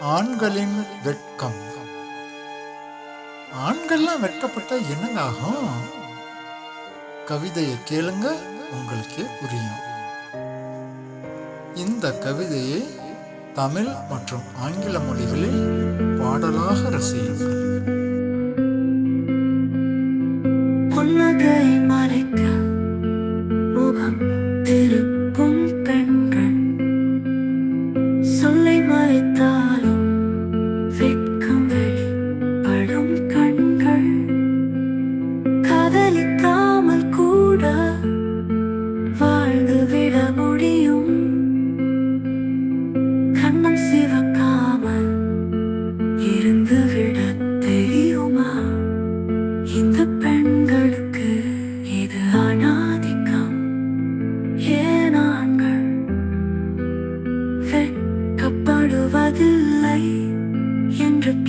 ஆண்களின் வெட்கம். ஆண்கள்லாம் வெட்கப்பட்டா என்னங்க ஆகும்? கவிதையை கேளுங்க உங்களுக்கே புரியும். இந்த கவிதையை தமிழ் மற்றும் ஆங்கில மொழிகளில் பாடலாக ரசியுங்கள். புன்னகை மறைக்க முகம் திருப்பும் பெண்கள். சொல்லை மறைத்தார்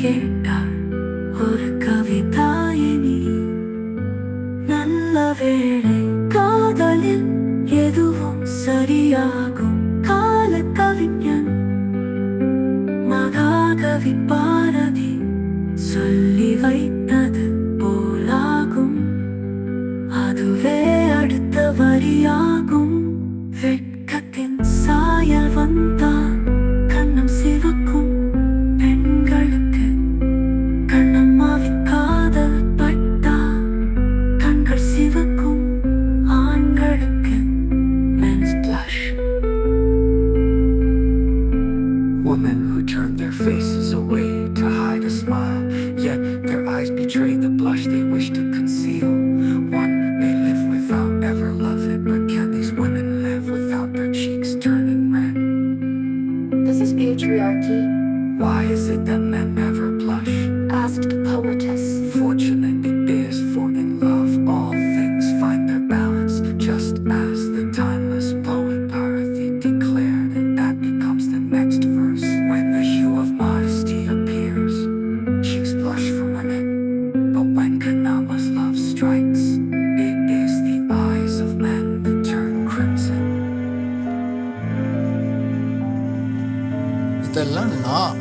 என்று ஒரு கவிதாயினி நல்ல வேளை காதலில் எதுவும் சரியாகும். கால கவிஞன் மகாகவி பாரதி சொல்லி வைத்தது Women who turn their faces away to hide a smile, yet their eyes betray the blush they wish to conceal. One may live without ever loving, but can these women live without their cheeks turning red? This is patriarchy, Why is it that men never blush? asked the poetess. இதெல்லாம் நான்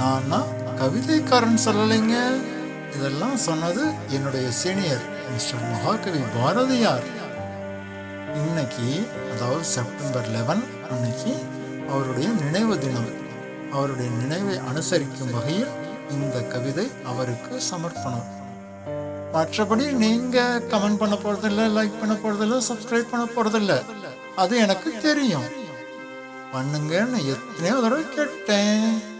நான்னா கவிதைக்காரன் சொல்லலைங்க. இதெல்லாம் சொன்னது என்னுடைய senior mister மகாகவி பாரதியார். இன்னைக்கு அதாவது September eleven அன்னைக்கு அவருடைய நினைவு தினம். அவருடைய நினைவை அனுசரிக்கும் வகையில் இந்த கவிதை அவருக்கு சமர்ப்பணம். மற்றபடி நீங்க கமெண்ட் பண்ண போறதில்ல லைக் பண்ண போறதில்ல சப்ஸ்கிரைப் பண்ண போறதில்ல. அது எனக்கு தெரியும். பண்ணுங்கன்னு எத்தனையோ தடவை கேட்டேன்.